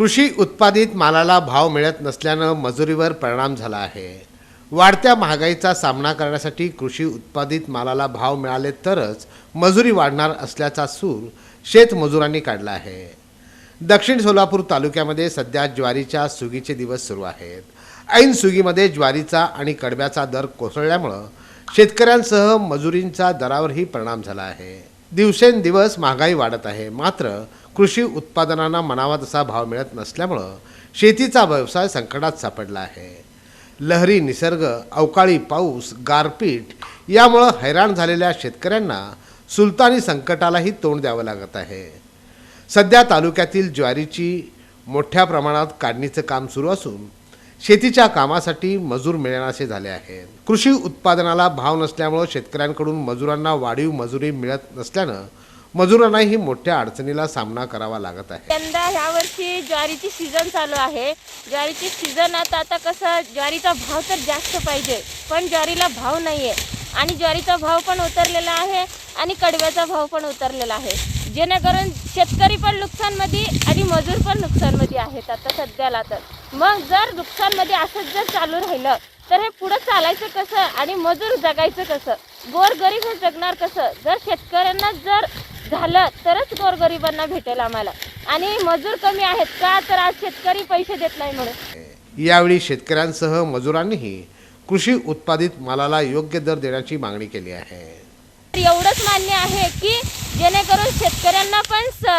कृषी उत्पादित मालाला भाव मिळत नसल्यानं मजुरीवर परिणाम झाला आहे. वाढत्या महागाईचा सामना करण्यासाठी कृषी उत्पादित मालाला भाव मिळाले तरच मजुरी वाढणार असल्याचा सूर शेतमजुरांनी काढला आहे. दक्षिण सोलापूर तालुक्यामध्ये सध्या ज्वारीच्या सुगीचे दिवस सुरू आहेत. ऐन सुगीमध्ये ज्वारीचा आणि कडब्याचा दर कोसळल्यामुळं शेतकऱ्यांसह मजुरींचा दरावरही परिणाम झाला आहे. दिवसेंदिवस महागाई वाढत आहे. मात्र कृषी उत्पादनांना मनावा तसा भाव मिळत नसल्यामुळं शेतीचा व्यवसाय संकटात सापडला आहे. लहरी निसर्ग अवकाळी पाऊस गारपीट यामुळं हैराण झालेल्या शेतकऱ्यांना सुलतानी संकटालाही तोंड द्यावं लागत आहे. सध्या तालुक्यातील ज्वारीची मोठ्या प्रमाणात काढणीचं काम सुरू असून शेतीच्या कामासाठी मजूर मिळेनासे झाले आहेत कृषी उत्पादनाला भाव नसल्यामुळं शेतकऱ्यांकडून मजुरांना वाढीव मजुरी मिळत नसल्यानं मजुरांनाही मोठ्या अडचणीला सामना करावा लागत आहे. यंदा ह्या वर्षी ज्वारीची सीझन चालू आहे. ज्वारीची सीझनात आता कसं ज्वारीचा भाव तर जास्त पाहिजे पण ज्वारीला भाव नाही आहे आणि ज्वारीचा भाव पण उतरलेला आहे आणि कडव्याचा भाव पण उतरलेला आहे. जेणेकरून शेतकरी पण नुकसानमध्ये आणि मजूर पण नुकसानमध्ये आहेत आता सध्याला तर. मग जर नुकसानमध्ये असंच जर चालू राहिलं तर हे पुढं चालायचं कसं आणि मजूर जगायचं कसं? गोरगरीब हे जगणार कसं? जर शेतकऱ्यांना जर झालं तरच गोरगरिबांना भेटेल आम्हाला. आणि मजूर कमी आहेत का? तर आज शेतकरी पैसे देत नाही म्हणून. यावेळी शेतकऱ्यांसह मजुरांनीही कृषी उत्पादित मालाला योग्य दर देण्याची मागणी केली आहे. एवढंच मान्य आहे की जेणेकरून शेतकऱ्यांना पण स-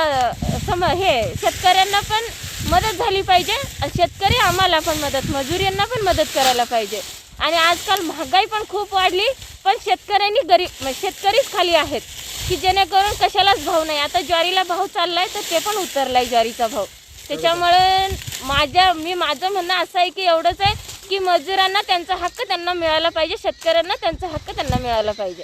सम हे शेतकऱ्यांना पण मदत झाली पाहिजे आणि शेतकरी आम्हाला पण मदत मजुरींना पण मदत करायला पाहिजे. आणि आजकाल महागाई पण खूप वाढली पण शेतकऱ्यांनी गरीब म्हणजे शेतकरीच खाली आहेत की जेणेकरून कशालाच भाव नाही. आता ज्वारीला भाव चाललाय तर ते पण उतरलाय ज्वारीचा भाव. त्याच्यामुळे माझ्या मी माझं म्हणणं असं आहे की एवढंच आहे की मजुरांना त्यांचा हक्क त्यांना मिळाला पाहिजे शेतकऱ्यांना त्यांचा हक्क त्यांना मिळाला पाहिजे.